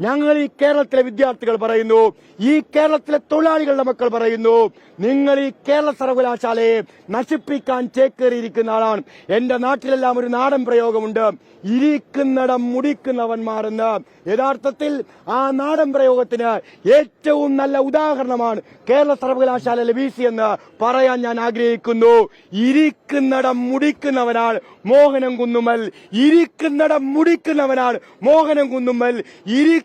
ഞങ്ങൾ ഈ കേരളത്തിലെ വിദ്യാർത്ഥികൾ പറയുന്നു ഈ കേരളത്തിലെ തൊഴിലാളികളുടെ മക്കൾ പറയുന്നു നിങ്ങൾ ഈ കേരള സർവകലാശാലയെ നശിപ്പിക്കാൻ ചേക്കേറിയിരിക്കുന്ന ആളാണ്. എന്റെ നാട്ടിലെല്ലാം ഒരു നാടൻ പ്രയോഗമുണ്ട്. ഇരിക്കുന്നിടം മുടിക്കുന്നവന്മാർ എന്ന് യഥാർത്ഥത്തിൽ ആ നാടൻ പ്രയോഗത്തിന് ഏറ്റവും നല്ല ഉദാഹരണമാണ് കേരള സർവകലാശാലയിലെ വി സി എന്ന് പറയാൻ ഞാൻ ആഗ്രഹിക്കുന്നു. ഇരിക്കുന്നിടം മുടിക്കുന്നവനാൾ മോഹനം കുന്നുമ്മൽ. ഇരിക്കുന്നിടം മുടിക്കുന്നവനാണ് മോഹനം കുന്നുമ്മൽ.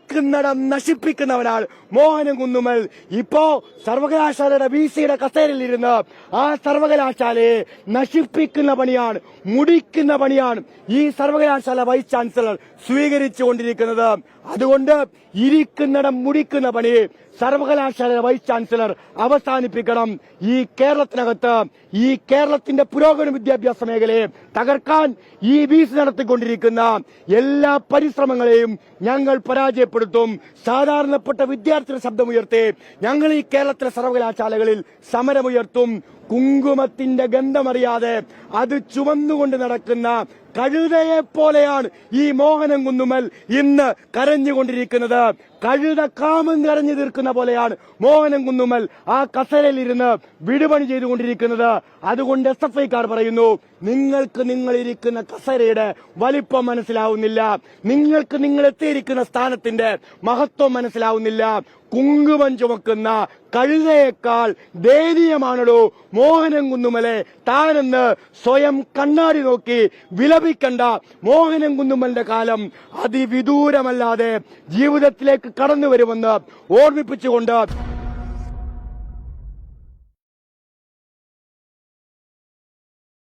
ഇരിക്കുന്നിടം നശിപ്പിക്കുന്നവനാൾ മോഹനം കുന്നുമൽ ഇപ്പോ സർവകലാശാലയുടെ വി സിയുടെ കസേരയിൽ ഇരുന്ന് ആ സർവകലാശാലയെ നശിപ്പിക്കുന്ന പണിയാണ് മുടിക്കുന്ന പണിയാണ് ഈ സർവകലാശാല വൈസ് ചാൻസലർ സ്വീകരിച്ചു കൊണ്ടിരിക്കുന്നത് അതുകൊണ്ട് ഇരിക്കുന്നിടം മുടിക്കുന്ന പണി സർവകലാശാല വൈസ് ചാൻസലർ അവസാനിപ്പിക്കണം. ഈ കേരളത്തിനകത്ത് ഈ കേരളത്തിന്റെ പുരോഗമന വിദ്യാഭ്യാസ മേഖലയെ തകർക്കാൻ ഈ വീസ് നടത്തിക്കൊണ്ടിരിക്കുന്ന എല്ലാ പരിശ്രമങ്ങളെയും ഞങ്ങൾ പരാജയപ്പെടുത്തും. സാധാരണപ്പെട്ട വിദ്യാർത്ഥിയുടെ ശബ്ദമുയർത്തി ഞങ്ങൾ ഈ കേരളത്തിലെ സർവകലാശാലകളിൽ സമരമുയർത്തും. കുങ്കുമത്തിന്റെ ഗന്ധമറിയാതെ അത് ചുമന്നുകൊണ്ട് നടക്കുന്ന കഴുതയെ പോലെയാണ് ഈ മോഹനം കുന്നുമൽ ഇന്ന് കരഞ്ഞുകൊണ്ടിരിക്കുന്നത്. കഴുത കാമം കരഞ്ഞു തീർക്കുന്ന പോലെയാണ് മോഹനം കുന്നുമൽ ആ കസരയിൽ ഇരുന്ന് വിടുപണി ചെയ്തുകൊണ്ടിരിക്കുന്നത്. അതുകൊണ്ട് എസ് എഫ് ഐക്കാർ പറയുന്നു നിങ്ങൾക്ക് നിങ്ങൾ ഇരിക്കുന്ന കസരയുടെ വലിപ്പം മനസ്സിലാവുന്നില്ല. നിങ്ങൾക്ക് നിങ്ങൾ എത്തിയിരിക്കുന്ന സ്ഥാനത്തിന്റെ മഹത്വം മനസ്സിലാവുന്നില്ല. കുങ്കുമം ചുമക്കുന്ന കഴുതയേക്കാൾ ദയനീയമാണല്ലോ മോഹനം കുന്നുമലെ താനെന്ന് സ്വയം കണ്ണാടി നോക്കി വിലപിക്കണ്ട മോഹനം കുന്നുമ്മലിന്റെ കാലം അതിവിദൂരമല്ലാതെ ജീവിതത്തിലേക്ക് കടന്നു വരുമെന്ന് ഓർമ്മിപ്പിച്ചുകൊണ്ട്